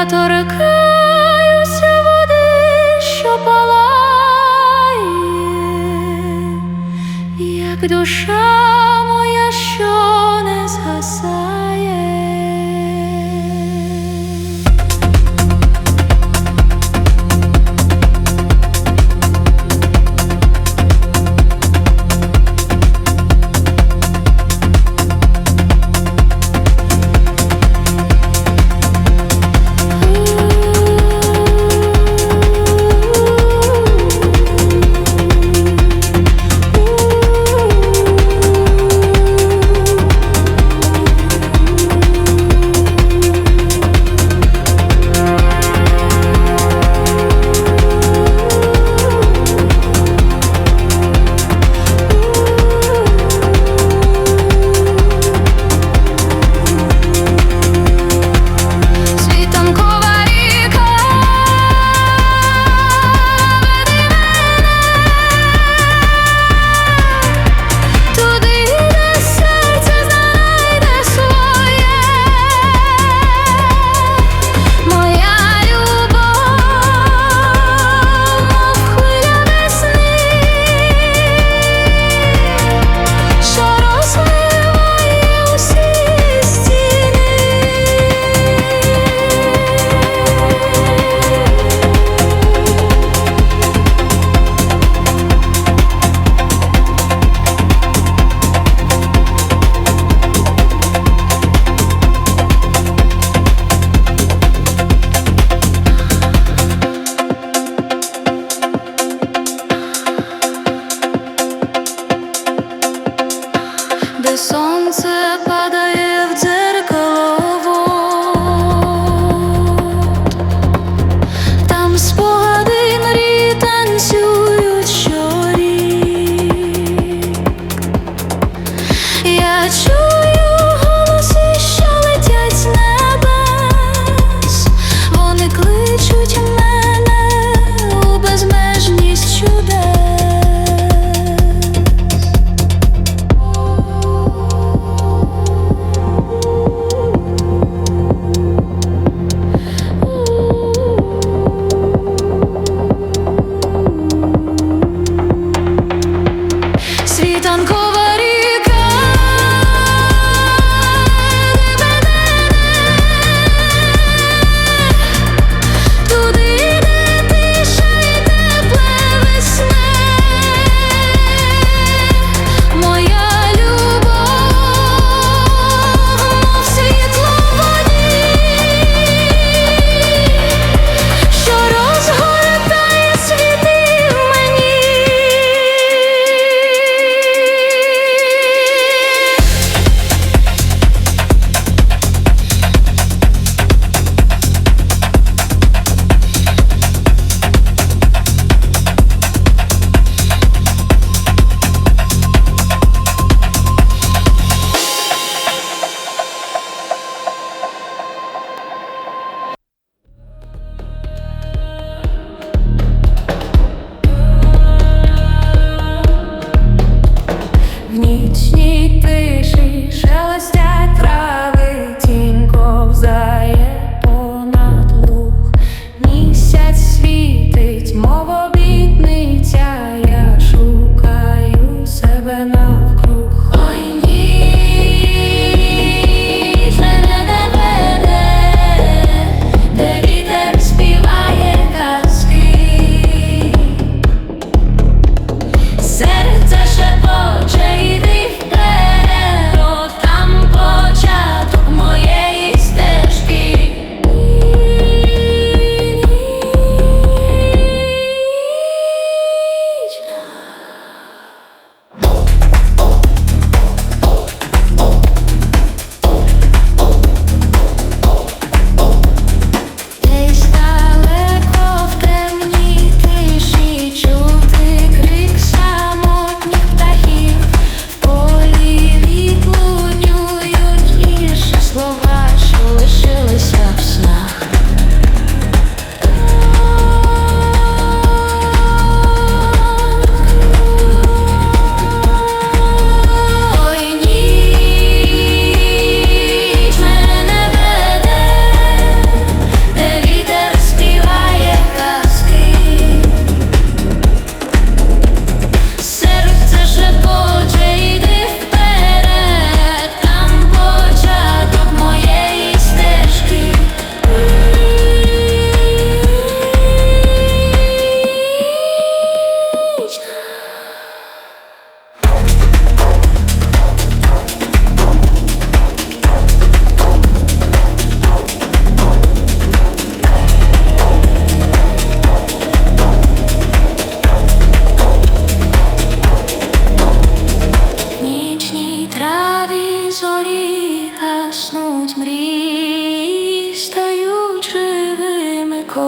я торкаюся води, що палає, як душа моя, що не згасає.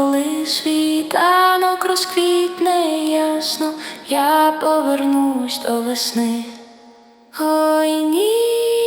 коли світанок розквітне ясно, я повернусь до весни. Ой, ні.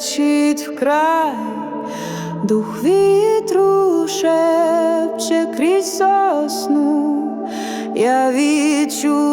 кричить вкрай, дух вітру шепче крізь сосну, я відчуваю.